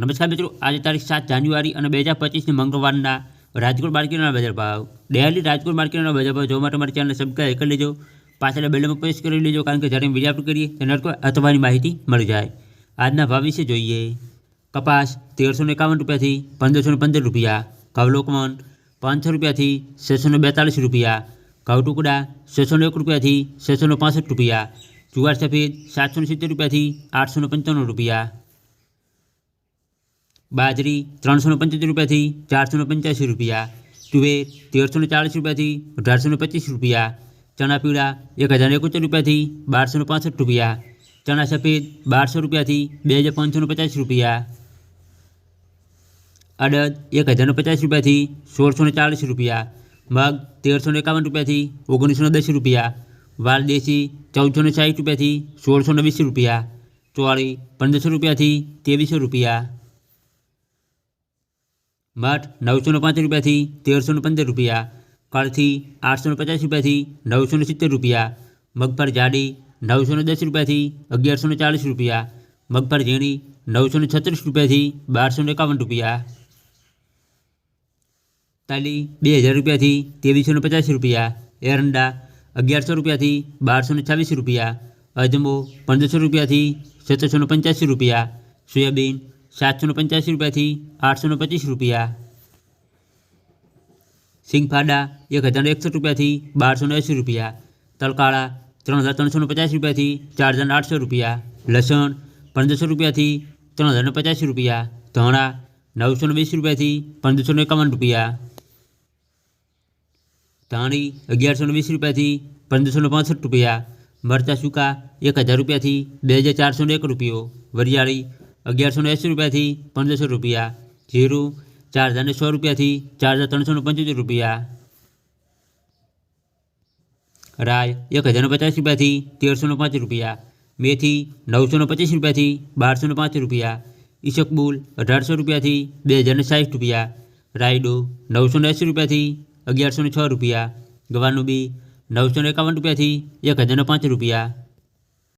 નમસ્કાર મિત્રો, આજે તારીખ સાત જાન્યુઆરી અને બે હજાર પચીસની મંગળવારના રાજકોટ માર્કેટના બજાર ભાવ. ડેલી રાજકોટ માર્કેટના બજાર ભાવ જોવા માટે અમારી ચેનલને સબસ્ક્રાઈબ કરી લેજો. પાછળ બેલમાં પ્રેસ કરી લેજો, કારણ કે જ્યારે વીડિયો અપલોડ કરીએ, ત્યારે અથવાની માહિતી મળી જાય. આજના ભાવ વિશે જોઈએ. કપાસ તેરસો ને એકાવન રૂપિયાથી પંદરસો ને પંદર રૂપિયા, ઘઉલોકમન પાંચસો રૂપિયાથી છસો ને બેતાલીસ રૂપિયા ઘઉ ટુકડા છસો ને એક રૂપિયાથી છસો ને પાસઠ રૂપિયા, જુવાર સફેદ સાતસો ને સિત્તેર રૂપિયાથી આઠસો ને પંચાણું રૂપિયા બાજરી ત્રણસો ને પંચોતેર રૂપિયાથી ચારસો ને પંચ્યાસી રૂપિયા તુવેર તેરસો ને ચાળીસ રૂપિયાથી અઢારસો ને પચીસ રૂપિયા ચણા પીળા એક હજાર એકોતેર રૂપિયાથી બારસો ને પાસઠ રૂપિયા ચણા સફેદ બારસો રૂપિયાથી બે હજાર પાંચસો ને પચાસ રૂપિયા અડદ એક હજાર ને પચાસ રૂપિયાથી સોળસો ને ચાળીસ રૂપિયા મગ તેરસો ને એકાવન રૂપિયાથી ઓગણીસો ને દસ રૂપિયા વાલ દેશી ચૌદસો ને સાઠ રૂપિયાથી સોળસો ને વીસ રૂપિયા ચોળી પંદરસો રૂપિયાથી ત્રેવીસો રૂપિયા મઠ નવસો પાંચ રૂપિયાથી તેરસો પંદર રૂપિયા, કળથી આઠસો પચાસ રૂપિયાથી નવસો સિત્તેર રૂપિયા, મગફળ જાડી નવસો દસ રૂપિયાથી અગિયારસો ચાલીસ રૂપિયા, મગફળ ઝીણી નવસો ને છત્રીસ રૂપિયાથી બારસો એકાવન રૂપિયા. તાલી બે હજાર રૂપિયાથી ત્રેવીસો પચાસ રૂપિયા, એરંડા અગિયારસો રૂપિયાથી બારસો છવ્વીસ રૂપિયા, અજમો પંદરસો રૂપિયાથી સત્તરસો પંચ્યાસી રૂપિયા, સોયાબીન સાતસો ને પંચ્યાસી રૂપિયાથી આઠસો ને પચીસ રૂપિયા સિંગફાડા એક હજાર એકસઠ રૂપિયાથી બારસો ને એંસી રૂપિયા તલકાળા ત્રણ હજાર ત્રણસો ને પચાસ રૂપિયાથી ચાર હજાર આઠસો રૂપિયા લસણ પંદરસો રૂપિયાથી ત્રણ હજાર ને પચાસી રૂપિયા ધાણા નવસો ને વીસ રૂપિયાથી પંદરસો ને એકાવન રૂપિયા ધાણી અગિયારસો ને વીસ રૂપિયાથી પંદરસો ને પાસઠ રૂપિયા મરચાં સૂકા એક હજાર રૂપિયાથી બે હજાર ચારસો ને એક રૂપિયો વરિયાળી અગિયારસો ને એંસી રૂપિયાથી પંદરસો રૂપિયા જીરું ચાર હજાર ને સો રૂપિયાથી ચાર હજાર ત્રણસો ને પંચોતેર રૂપિયા રાય એક હજાર ને પચાસ રૂપિયાથી તેરસો ને પાંચ રૂપિયા મેથી નવસો ને પચીસ રૂપિયાથી બારસો ને પાંચ રૂપિયા ઈશકબુલ અઢારસો રૂપિયાથી બે હજાર ને સાઠ રૂપિયા રાયડો નવસો ને એંસી રૂપિયાથી અગિયારસો ને છ રૂપિયા ગવાનું બી નવસો ને એકાવન રૂપિયાથી એક હજાર ને પાંચ રૂપિયા